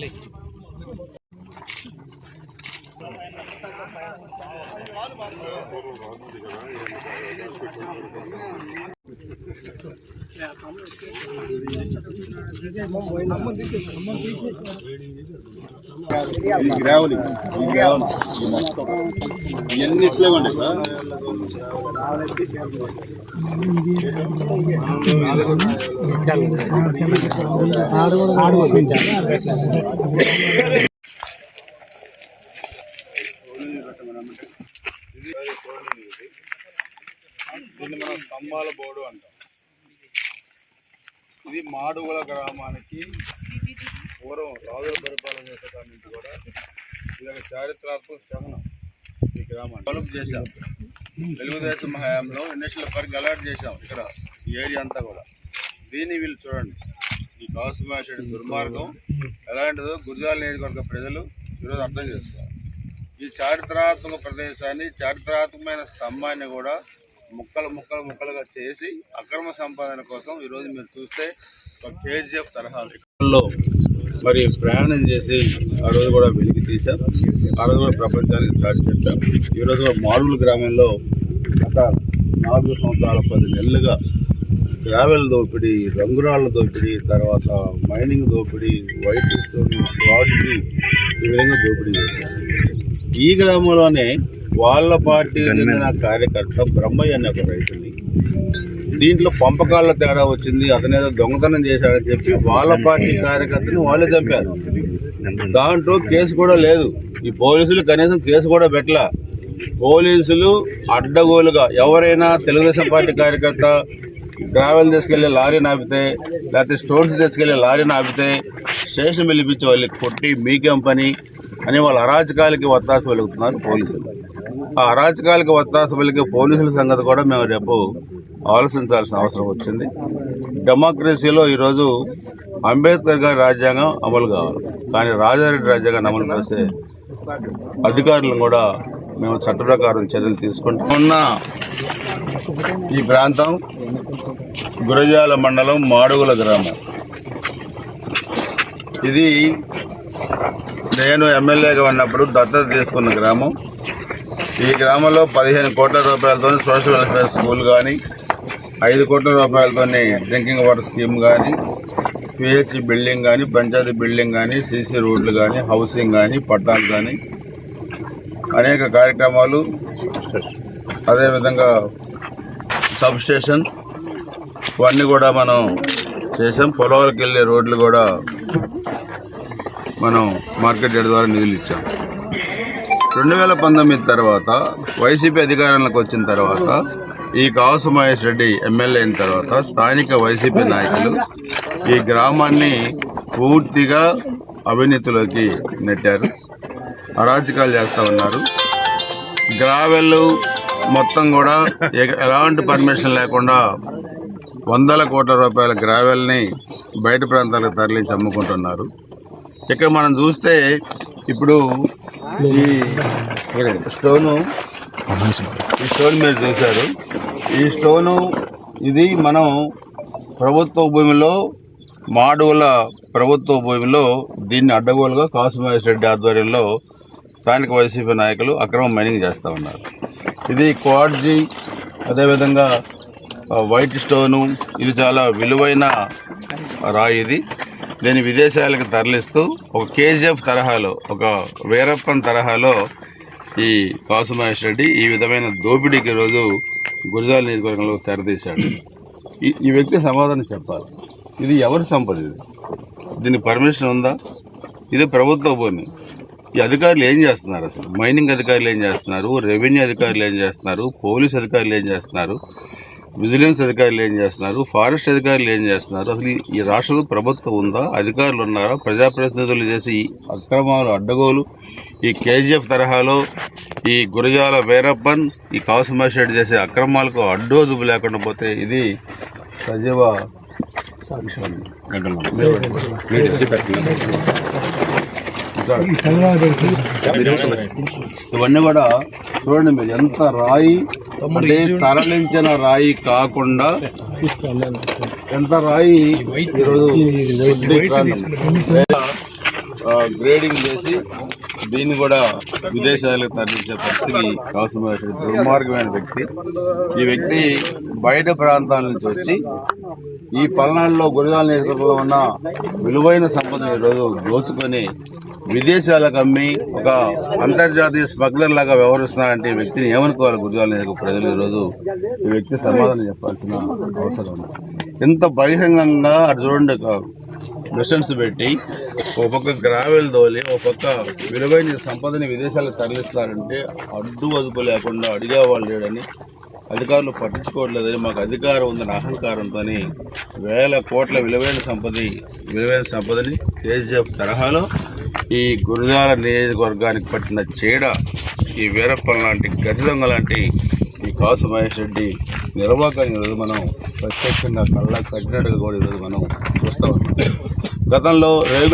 ले gravel gravel ఇవన్నీ ఇట్లే ఉంటాయి సార్ దీన్ని మనం స్తంభాల బోర్డు అంటాం. ఇది మాడుగుల గ్రామానికి పూర్వం రాజుల పరిపాలన చేసే కాడి నుంచి కూడా ఇది ఒక చారిత్రాత్మక శమనం ఈ గ్రామాన్ని డెవలప్ చేశాం. తెలుగుదేశం హయాంలో ఇండస్ట్రియల్ పార్క్ అలర్ట్ చేశాం ఇక్కడ ఈ ఏరియా అంతా కూడా. దీన్ని వీళ్ళు చూడండి. ఈ కాసుమాషడి దుర్మార్గం ఎలాంటిదో గురిజాల నియోజకవర్గ ప్రజలు ఈరోజు అర్థం చేసుకోవాలి. ఈ చారిత్రాత్మక ప్రదేశాన్ని చారిత్రాత్మకమైన స్తంభాన్ని కూడా ముక్కలు ముక్కలు ముక్కలుగా చేసి అక్రమ సంపాదన కోసం ఈరోజు మీరు చూస్తే ఒక కేజీఎఫ్ తరహాలో మరి ప్రయాణం చేసి ఆ రోజు కూడా వెలికి తీశాం. ఆ రోజు కూడా ప్రపంచానికి చాటి చెప్పాం. ఈరోజు మాడుగుల గ్రామంలో గత నాలుగు సంవత్సరాల పది నెలలుగా గ్రావెల్ దోపిడీ రంగురాళ్ళ దోపిడీ తర్వాత మైనింగ్ దోపిడీ వైట్ స్టోన్ ఈ విధంగా దోపిడీ చేశారు ఈ గ్రామంలోనే వాళ్ళ పార్టీ చెందిన కార్యకర్త బ్రహ్మయ్య అనే ఒక రైతుని. దీంట్లో పంపకాల తేడా వచ్చింది అతనేదో దొంగతనం చేశాడని చెప్పి వాళ్ళ పార్టీ కార్యకర్తని వాళ్ళే చంపారు. దాంట్లో కేసు కూడా లేదు. ఈ పోలీసులు కనీసం కేసు కూడా పెట్టలా. పోలీసులు అడ్డగోలుగా ఎవరైనా తెలుగుదేశం పార్టీ కార్యకర్త ట్రావెల్ తీసుకెళ్ళే లారీని ఆపితే లేకపోతే స్టోన్స్ తీసుకెళ్ళే లారీని ఆపితే స్టేషన్ పిలిపించి వాళ్ళకి కొట్టి మీకేం పని అని వాళ్ళ అరాచకాలకి ఒత్తాస వెలుగుతున్నారు పోలీసులు. ఆ అరాచకాలకి ఒత్తాస పోలీసుల సంగతి కూడా మేము రేపు ఆలోచించాల్సిన అవసరం వచ్చింది. డెమోక్రసీలో ఈరోజు అంబేద్కర్ గారి రాజ్యాంగం అమలు కావాలి. కానీ రాజారెడ్డి రాజ్యాంగాన్ని అమలు చేసే అధికారులను కూడా మేము చట్ట ప్రకారం చర్యలు తీసుకుంటాం. ఉన్న ఈ ప్రాంతం గురజాల మండలం మాడుగుల గ్రామం. ఇది నేను ఎమ్మెల్యేగా ఉన్నప్పుడు దత్తత తీసుకున్న గ్రామం. ఈ గ్రామంలో పదిహేను కోట్ల రూపాయలతో సోషల్ వెల్ఫేర్ స్కూల్ కానీ ఐదు కోట్ల రూపాయలతో డ్రింకింగ్ వాటర్ స్కీమ్ కానీ పిహెచ్సి బిల్డింగ్ కానీ పంచాయతీ బిల్డింగ్ కానీ సీసీ రోడ్లు కానీ హౌసింగ్ కానీ పట్టాలు కానీ అనేక కార్యక్రమాలు అదేవిధంగా సబ్ స్టేషన్ ఇవన్నీ కూడా మనం చేసాం పొలాలకు వెళ్ళే రోడ్లు కూడా మనం మార్కెట్ యార్డ్ ద్వారా నిధులు ఇచ్చాం. రెండు వేల పంతొమ్మిది తర్వాత వైసీపీ అధికారంలోకి వచ్చిన తర్వాత ఈ కాసు మహేష్ రెడ్డి ఎమ్మెల్యే అయిన తర్వాత స్థానిక వైసీపీ నాయకులు ఈ గ్రామాన్ని పూర్తిగా అవినీతిలోకి నెట్టారు. అరాచకాలు చేస్తూ ఉన్నారు. గ్రావెల్ మొత్తం కూడా ఎలాంటి పర్మిషన్ లేకుండా వందల కోట్ల రూపాయల గ్రావెల్ని బయట ప్రాంతాలకు తరలించి అమ్ముకుంటున్నారు. ఇక్కడ మనం చూస్తే ఇప్పుడు ఈ స్టోను ఈ స్టోన్ మీరు చూశారు. ఈ స్టోను ఇది మనం ప్రభుత్వ భూమిలో మాడుగుల ప్రభుత్వ భూమిలో దీన్ని అడ్డగోలుగా కాసుమహేష్ రెడ్డి ఆధ్వర్యంలో స్థానిక వైసీపీ నాయకులు అక్రమ మైనింగ్ చేస్తూ ఉన్నారు. ఇది క్వాడ్జీ అదేవిధంగా వైట్ స్టోను ఇది చాలా విలువైన రాయి ఇది. దీన్ని విదేశాలకు తరలిస్తూ ఒక కేజీఎఫ్ తరహాలో ఒక వీరప్పన్ తరహాలో ఈ కాసుమహేష్ రెడ్డి ఈ విధమైన దోపిడీకి రోజు గురజాల నియోజకవర్గంలో తెరదీశాడు ఈ ఈ వ్యక్తి సమాధానం చెప్పాలి. ఇది ఎవరి సంపద ఇది? దీనికి పర్మిషన్ ఉందా? ఇది ప్రభుత్వ భూమి. ఈ అధికారులు ఏం చేస్తున్నారు అసలు? మైనింగ్ అధికారులు ఏం చేస్తున్నారు? రెవెన్యూ అధికారులు ఏం చేస్తున్నారు? పోలీస్ అధికారులు ఏం చేస్తున్నారు? విజిలెన్స్ అధికారులు ఏం చేస్తున్నారు? ఫారెస్ట్ అధికారులు ఏం చేస్తున్నారు? అసలు ఈ- రాష్ట్రంలో ప్రభుత్వం ఉందా? అధికారులు ఉన్నారా? ప్రజాప్రతినిధులు చేసి ఈ అక్రమాలు అడ్డగోలు ఈ కేజీఎఫ్ తరహాలో ఈ గురజాల వీరప్పన్ ఈ కాసుమాషెడ్ చేసే అక్రమాలకు అడ్డోదుపు లేకుండా పోతే ఇది సజీవ సాక్ష్యం. ఇవన్నీ కూడా చూడండి మీరు ఎంత రాయి? అంటే తరలించిన రాయి కాకుండా ఎంత రాయి? ఈరోజు గ్రేడింగ్ చేసి దీన్ని కూడా విదేశాలకు తరలించే పరిస్థితి అవసరం దుర్మార్గమైన వ్యక్తి. ఈ వ్యక్తి బయట ప్రాంతాల నుంచి వచ్చి ఈ పల్నాడులో గురిజాల నియోజకవర్గంలో ఉన్న విలువైన సంపదను ఈరోజు దోచుకొని విదేశాలకు అమ్మి ఒక అంతర్జాతీయ స్మగ్లర్ లాగా వ్యవహరిస్తున్నారంటే వ్యక్తిని ఏమనుకోవాలి గురిజాల నియోజకవర్గ ప్రజలు ఈరోజు? ఈ వ్యక్తి సమాధానం చెప్పాల్సిన అవసరం ఉంది. బహిరంగంగా అటు చూడండి ఒక మిషన్స్ పెట్టి ఒక పక్క గ్రావెల్ దోలి ఒక పక్క విలువైన సంపదని విదేశాలకు తరలిస్తారంటే అడ్డు అదుపు లేకుండా అడిగేవాళ్ళు లేడని అధికారులు పట్టించుకోవట్లేదని మాకు అధికారం ఉందని అహంకారంతో వేల కోట్ల విలువైన సంపద విలువైన సంపదని తేజ తరహాలో ఈ గురుజాల నియోజకవర్గానికి పట్టిన చీడ ఈ వీరప్పల లాంటి గజదొంగ లాంటి ఈ కాసు మహేష్ రెడ్డి నిర్వాకాన్ని ఈరోజు మనం ప్రత్యక్షంగా కళ్ళ కట్టినట్టుగా కూడా ఈరోజు మనం చూస్తూ ఉన్నాం. గతంలో రేగు